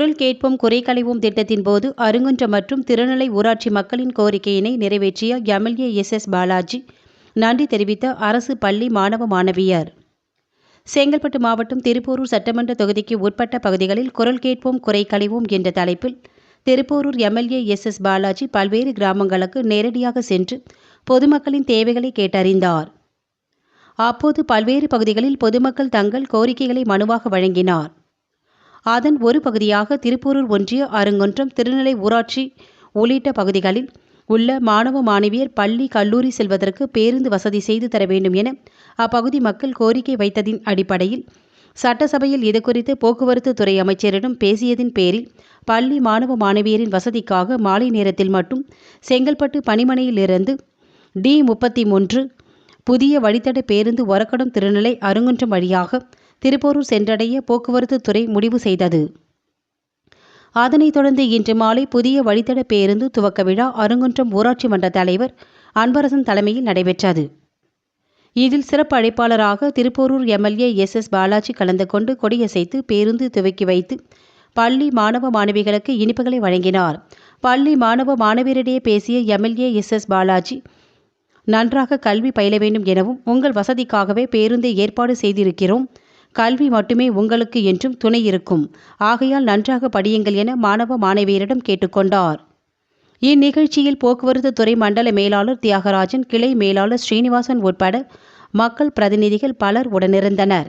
குரல் கேட்போம் குறை களைவோம் திட்டத்தின் போது அருங்குன்றம் மற்றும் திருநெல்லை ஊராட்சி மக்களின் கோரிக்கையினை நிறைவேற்றிய எம்எல்ஏ எஸ் எஸ் பாலாஜி. நன்றி தெரிவித்த அரசு பள்ளி மாணவ மாணவியர். செங்கல்பட்டு மாவட்டம் திருப்போரூர் சட்டமன்ற தொகுதிக்கு உட்பட்ட பகுதிகளில் குரல் கேட்போம் குறை களைவோம் என்ற தலைப்பில் Thiruporur MLA S S Balaji பல்வேறு கிராமங்களுக்கு நேரடியாக சென்று பொதுமக்களின் தேவைகளை கேட்டறிந்தார். அப்போது பல்வேறு பகுதிகளில் பொதுமக்கள் தங்கள் கோரிக்கைகளை மனுவாக வழங்கினார். அதன் ஒரு பகுதியாக திருப்பூரூர் ஒன்றிய அருங்குன்றம் திருநிலை ஊராட்சி உள்ளிட்ட பகுதிகளில் உள்ள மாணவ மாணவியர் பள்ளி கல்லூரி செல்வதற்கு பேருந்து வசதி செய்து தர வேண்டும் என அப்பகுதி மக்கள் கோரிக்கை வைத்ததின் அடிப்படையில் சட்டசபையில் இதுகுறித்து போக்குவரத்து துறை அமைச்சரிடம் பேசியதின் பேரில் பள்ளி மாணவ மாணவியரின் வசதிக்காக மாலை நேரத்தில் மட்டும் செங்கல்பட்டு பணிமனையிலிருந்து டி முப்பத்தி மூன்று புதிய வழித்தட பேருந்து ஒரக்கடம் திருநிலை அருங்குன்றம் வழியாக திருப்போரூர் சென்றடைய போக்குவரத்து துறை முடிவு செய்தது. அதனைத் தொடர்ந்து இன்று மாலை புதிய வழித்தட பேருந்து துவக்க விழா அருங்குன்றம் ஊராட்சி மன்ற தலைவர் அன்பரசன் தலைமையில் நடைபெற்றது. இதில் சிறப்பு அழைப்பாளராக Thiruporur MLA S S Balaji கலந்து கொண்டு கொடியசைத்து பேருந்து துவக்கி வைத்து பள்ளி மாணவ மாணவிகளுக்கு இனிப்புகளை வழங்கினார். பள்ளி மாணவ மாணவியரிடையே பேசிய எம்எல்ஏ எஸ் எஸ் பாலாஜி நன்றாக கல்வி பயில வேண்டும் எனவும் உங்கள் வசதிக்காகவே பேருந்தை ஏற்பாடு செய்திருக்கிறோம். கல்வி மட்டுமே உங்களுக்கு என்றும் துணை இருக்கும். ஆகையால் நன்றாக படியுங்கள் என மாணவ மாணவியரிடம் கேட்டுக்கொண்டார். இந்நிகழ்ச்சியில் போக்குவரத்து துறை மண்டல மேலாளர் தியாகராஜன் கிளை மேலாளர் ஸ்ரீனிவாசன் உட்பட மக்கள் பிரதிநிதிகள் பலர் உடனிருந்தனர்.